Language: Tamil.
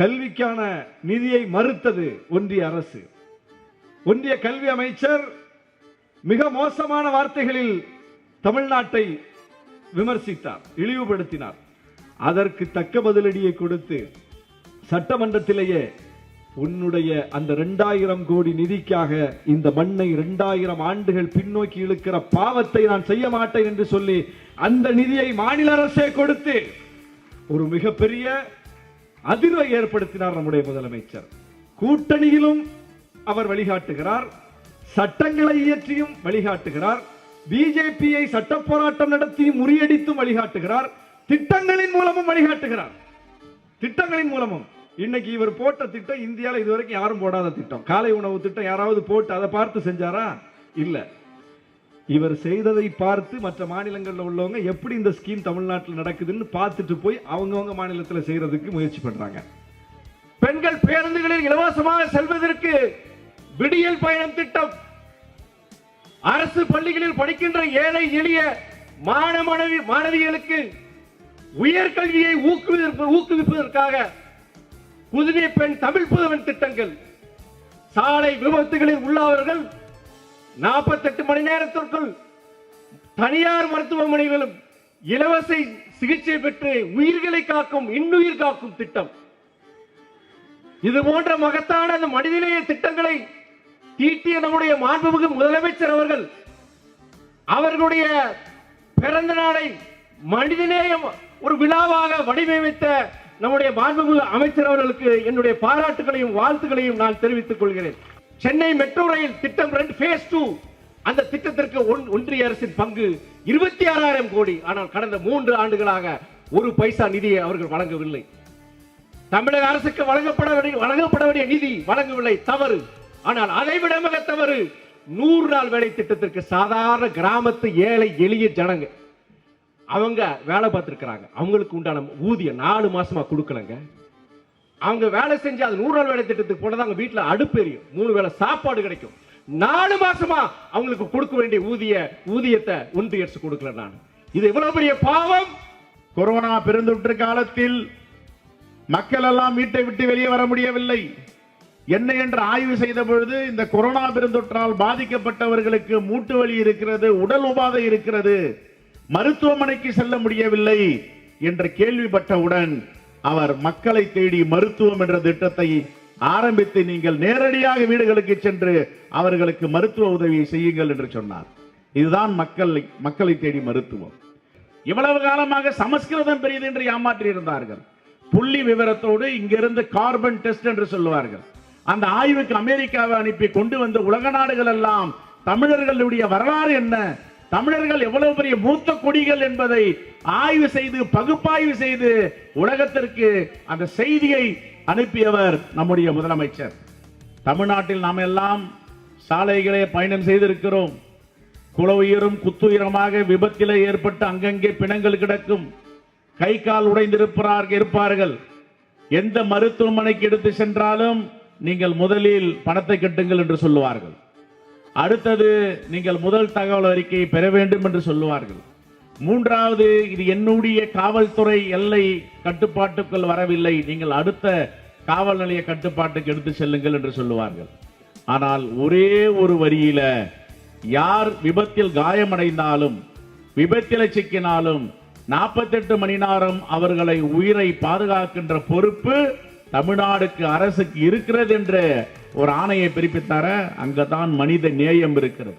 கல்விக்கான நிதியை மறுத்தது ஒன்றிய அரசு. ஒன்றிய கல்வி அமைச்சர் மிக மோசமான வார்த்தைகளில் தமிழ்நாட்டை விமர்சித்தார் இழிவுபடுத்தினார். அதற்கு தக்க பதிலடியை கொடுத்து சட்டமன்றத்திலேயே உன்னுடைய அந்த இரண்டாயிரம் கோடி நிதிக்காக இந்த மண்ணை இரண்டாயிரம் ஆண்டுகள் பின்னோக்கி இழுக்கிற பாவத்தை நான் செய்ய மாட்டேன் என்று சொல்லி அந்த நிதியை மாநில அரசே கொடுத்து ஒரு மிகப்பெரிய அதிர்வை ஏற்படுத்தினார் நம்முடைய முதலமைச்சர். கூட்டணியிலும் அவர் வழிகாட்டுகிறார். சட்டங்களை இயற்றியும் வழிகாட்டுகிறார். பிஜேபியை சட்ட போராட்டம் நடத்தியும் முறியடித்தும் வழிகாட்டுகிறார். திட்டங்களின் மூலமும் வழிகாட்டுகிறார். திட்டங்களின் மூலமும். இன்னைக்கு இவர் போட்ட திட்டம் இந்தியாவில் இதுவரைக்கும் யாரும் போடாத திட்டம். காலை உணவு திட்டம் யாராவது போட்டு அதை பார்த்து செஞ்சாரா? இல்லை. இவர் செய்ததை பார்த்து மற்ற மாநிலங்களில் உள்ளவங்க எப்படி இந்த ஸ்கீம் தமிழ்நாட்டில் நடக்குதுன்னு பார்த்துட்டு போய் அவங்கவங்க மாநிலத்தில் செய்யறதுக்கு முயற்சி பண்றாங்க. பெண்கள் பேருந்துகளில் இலவசமாக செல்வதற்கு விடியல் பயணம் திட்டம். அரசு பள்ளிகளில் படிக்கின்ற ஏழை எளிய மாண மாணவி மாணவிகளுக்கு உயர்கல்வியை ஊக்குவிப்ப- ஊக்குவிப்பதற்காக புதுமை பெண் தமிழ் புதவன் திட்டங்கள். சாலை விபத்துகளில் உள்ளவர்கள் 48 மணி நேரத்திற்குள் தனியார் மருத்துவமனைகளும் இலவச சிகிச்சை பெற்று உயிர்களை காக்கும் இன்னுயிர் காக்கும் திட்டம். இது போன்ற மகத்தான அந்த மனிதநேய திட்டங்களை தீட்டிய நம்முடைய மாண்புமிகு முதலமைச்சர் அவர்கள் அவர்களுடைய பிறந்த நாளை மனிதநேயம் ஒரு விழாவாக வடிவமைத்த நம்முடைய மாண்புமிகு அமைச்சர் அவர்களுக்கு என்னுடைய பாராட்டுகளையும் வாழ்த்துக்களையும் நான் தெரிவித்துக் கொள்கிறேன். சென்னை மெட்ரோ ரயில் திட்டம் ரெண்டு ஃபேஸ் டூ அந்த திட்டத்திற்கு ஒன்- ஒன்றிய அரசின் பங்கு இருபத்தி ஆறாயிரம் கோடி. ஆனால் கடந்த மூன்று ஆண்டுகளாக ஒரு பைசா நிதியை அவர்கள் வழங்கவில்லை. தமிழக அரசுக்கு வழங்கப்பட வேண்டிய வழங்கப்பட வேண்டிய நிதி வழங்கவில்லை தவறு. ஆனால் அதை விட மிக தவறு நூறு நாள் வேலை திட்டத்திற்கு சாதாரண கிராமத்து ஏழை எளிய ஜனங்க அவங்க வேலை பார்த்திருக்கிறாங்க. அவங்களுக்கு உண்டான ஊதியம் நாலு மாசமா கொடுக்கலங்க. அவங்க வேலை செஞ்சு அது நூறு நாள் வேலை திட்டத்துக்கு போனது அவங்க வீட்டுல அடுப்பு எரியும். மூணு வேளை சாப்பாடு கிடைக்கும். நாலு மாசமா அவங்களுக்கு கொடுக்க வேண்டிய ஊதிய ஊதியத்தை ஒன்றிய அரசு கொடுக்கல நான். இது எவ்வளவு பெரிய பாவம்? கொரோனா பெருந்தொற்று காலத்தில் மக்கள் எல்லாம் வீட்டை விட்டு வெளியே வர முடியவில்லை. என்ன என்று ஆய்வு செய்த பொழுது இந்த கொரோனா பெருந்தொற்றால் பாதிக்கப்பட்டவர்களுக்கு மூட்டு வலி இருக்கிறது உடல் உபாதை இருக்கிறது மருத்துவமனைக்கு செல்ல முடியவில்லை என்ற கேள்விப்பட்டவுடன் அவர் மக்களை தேடி மருத்துவம் என்ற திட்டத்தை ஆரம்பித்து நீங்கள் நேரடியாக வீடுகளுக்கு சென்று அவர்களுக்கு மருத்துவ உதவியை செய்யுங்கள் என்று சொன்னார். இதுதான் மக்கள் மக்களை தேடி மருத்துவம். இவ்வளவு காலமாக சமஸ்கிருதம் பெரியது என்று ஏமாற்றி இருந்தார்கள் புள்ளி விவரத்தோடு இங்கிருந்து கார்பன் டெஸ்ட் என்று சொல்லுவார்கள். அந்த ஆய்வுக்கு அமெரிக்காவை அனுப்பி கொண்டு வந்த உலக நாடுகள் எல்லாம் தமிழர்களுடைய வரலாறு என்ன? தமிழர்கள் எவ்வளவு பெரிய மூத்த கொடிகள் என்பதை ஆய்வு செய்து பகுப்பாய்வு செய்து உலகத்திற்கு அந்த செய்தியை அனுப்பியவர் நம்முடைய முதலமைச்சர். தமிழ்நாட்டில் நாம் எல்லாம் சாலைகளே பயணம் செய்திருக்கிறோம். குளவுயிரும் குத்துயிரமாக விபத்திலே ஏற்பட்டு அங்கங்கே பிணங்கள் கிடக்கும். கை கால் உடைந்திருப்பார்கள் இருப்பார்கள். எந்த மருத்துவமனைக்கு எடுத்து சென்றாலும் நீங்கள் முதலில் பணத்தை கட்டுங்கள் என்று சொல்லுவார்கள். அடுத்தது நீங்கள் முதல் தகவல் அறிக்கையை பெற வேண்டும் என்று சொல்லுவார்கள். மூன்றாவது இது என்னுடைய காவல்துறை எல்லை கட்டுப்பாட்டுக்குள் வரவில்லை. நீங்கள் அடுத்த காவல் நிலைய கட்டுப்பாட்டுக்கு எடுத்து செல்லுங்கள் என்று சொல்லுவார்கள். ஆனால் ஒரே ஒரு வரியில யார் விபத்தில் காயமடைந்தாலும் விபத்தில் சிக்கினாலும் 48 மணி நேரம் அவர்களை உயிரை பாதுகாக்கின்ற பொறுப்பு தமிழ்நாடுக்கு அரசுக்கு இருக்கிறது என்ற ஒரு ஆணையை பிறப்பித்தார அங்கதான் மனித நேயம் இருக்கிறது.